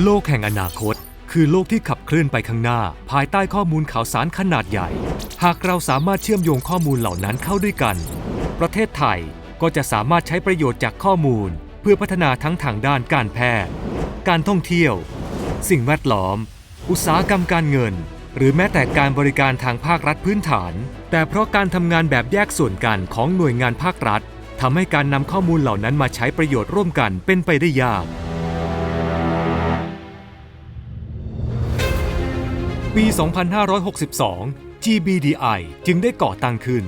โลกแห่งอนาคต คือโลกที่ขับเคลื่อนไปข้างหน้า ภายใต้ข้อมูลข่าวสารขนาดใหญ่ หากเราสามารถเชื่อมโยงข้อมูลเหล่านั้นเข้าด้วยกัน ประเทศไทยก็จะสามารถใช้ประโยชน์จากข้อมูล เพื่อพัฒนาทั้งทางด้านการแพทย์ การท่องเที่ยว สิ่งแวดล้อม อุตสาหกรรมการเงิน หรือแม้แต่การบริการทางภาครัฐพื้นฐาน แต่เพราะการทำงานแบบแยกส่วนกันของหน่วยงานภาครัฐทำให้การนำข้อมูลเหล่านั้นมาใช้ประโยชน์ร่วมกันเป็นไปได้ยาก ปี 2562 GBDI จึงได้ก่อตั้งขึ้น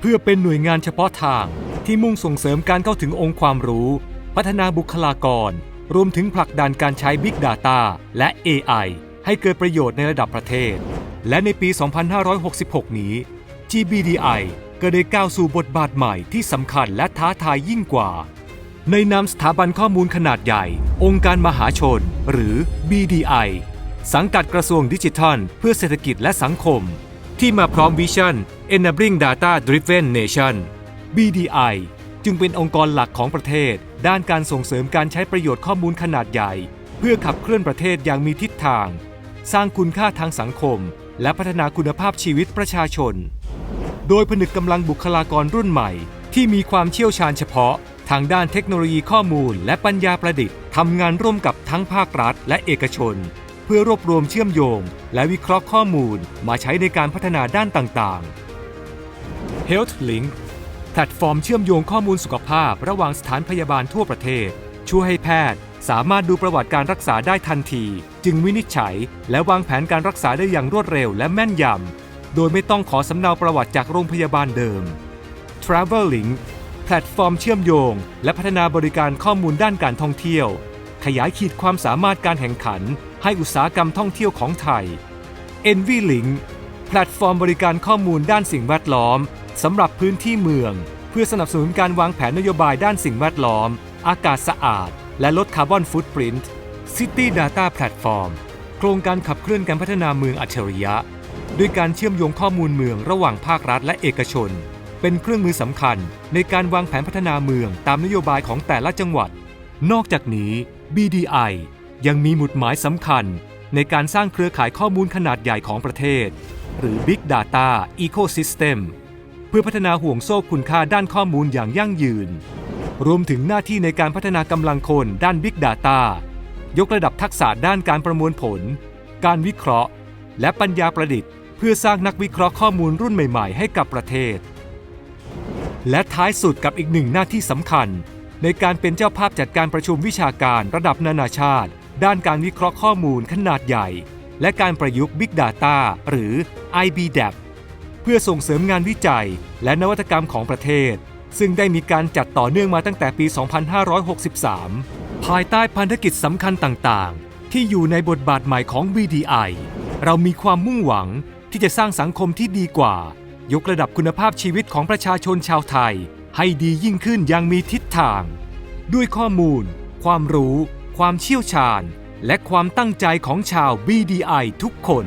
เพื่อเป็นหน่วยงานเฉพาะทางที่มุ่งส่งเสริมการเข้าถึงองค์ความรู้ พัฒนาบุคลากร รวมถึงผลักดันการใช้ Big Data และ AI ให้เกิดประโยชน์ในระดับประเทศ และในปี 2566 นี้ GBDI ก็ได้ก้าวสู่บทบาทใหม่ที่สำคัญและท้าทายยิ่งกว่า ในนามสถาบันข้อมูลขนาดใหญ่ องค์การมหาชน หรือ BDI สังกัดกระทรวงดิจิทัล เพื่อเศรษฐกิจและสังคม ที่มาพร้อมวิชั่น Enabling Data Driven Nation BDI จึงเป็นองค์กรหลักของประเทศ ด้านการส่งเสริมการใช้ประโยชน์ข้อมูลขนาดใหญ่ เพื่อขับเคลื่อนประเทศอย่างมีทิศทาง สร้างคุณค่าทางสังคม และพัฒนาคุณภาพชีวิตประชาชน โดยผนึกกำลังบุคลากรรุ่นใหม่ ที่มีความเชี่ยวชาญเฉพาะ ทางด้านเทคโนโลยีข้อมูล และปัญญาประดิษฐ์ทำงานร่วมกับทั้งภาครัฐ และเอกชน เพื่อรวบรวมเชื่อมโยง และวิเคราะห์ข้อมูลมาใช้ในการพัฒนาด้านต่างๆ Health Link แพลตฟอร์มเชื่อมโยงข้อมูลสุขภาพ ระหว่างสถานพยาบาลทั่วประเทศ ช่วยให้แพทย์ สามารถดูประวัติการรักษาได้ทันที จึงวินิจฉัย และวางแผนการรักษาได้อย่างรวดเร็วและแม่นยำโดยไม่ต้องขอสำเนาประวัติจากโรงพยาบาลเดิม Travel Link แพลตฟอร์มเชื่อมโยง และพัฒนาบริการข้อมูลด้านการท่องเที่ยว ขยายขีดความสามารถการแข่งขัน ให้อุตสาหกรรมท่องเที่ยวของไทย Envy Link แพลตฟอร์มบริการข้อมูลด้านสิ่งแวดล้อมสำหรับพื้นที่เมือง เพื่อสนับสนุนการวางแผนนโยบายด้านสิ่งแวดล้อม อากาศสะอาด และลดคาร์บอนฟุตปรินท์ City Data Platform โครงการขับเคลื่อนการพัฒนาเมืองอัจฉริยะ ด้วยการเชื่อมโยงข้อมูลเมืองระหว่างภาครัฐและเอกชน เป็นเครื่องมือสำคัญในการวางแผนพัฒนาเมืองตามนโยบายของแต่ละจังหวัด นอกจากนี้ BDI ยังมีหมุดหมายสำคัญในการสร้างเครือข่ายข้อมูลขนาดใหญ่ของประเทศ หรือ Big Data Ecosystem เพื่อพัฒนาห่วงโซ่คุณค่าด้านข้อมูลอย่างยั่งยืน รวมถึงหน้าที่ในการพัฒนากำลังคนด้าน Big Data ยกระดับทักษะด้านการประมวลผล การวิเคราะห์ และปัญญาประดิษฐ์ เพื่อสร้างนักวิเคราะห์ข้อมูลรุ่นใหม่ๆ ให้กับประเทศ และท้ายสุดกับอีกหนึ่งหน้าที่สำคัญ ในการเป็นเจ้าภาพจัดการประชุมวิชาการระดับนานาชาติ ด้านการวิเคราะห์ข้อมูลขนาดใหญ่ และการประยุกต์ Big Data หรือ IBDAP เพื่อส่งเสริมงานวิจัยและนวัตกรรมของประเทศ ซึ่งได้มีการจัดต่อเนื่องมาตั้งแต่ปี 2563 ภายใต้พันธกิจสำคัญต่างๆ ที่อยู่ในบทบาทใหม่ของ VDI เรามีความมุ่งหวังที่จะสร้างสังคมที่ดีกว่า ยกระดับคุณภาพชีวิตของประชาชนชาวไทย ให้ดียิ่งขึ้นอย่างมีทิศทาง ด้วยข้อมูล ความรู้ ความเชี่ยวชาญ และความตั้งใจของชาว BDI ทุกคน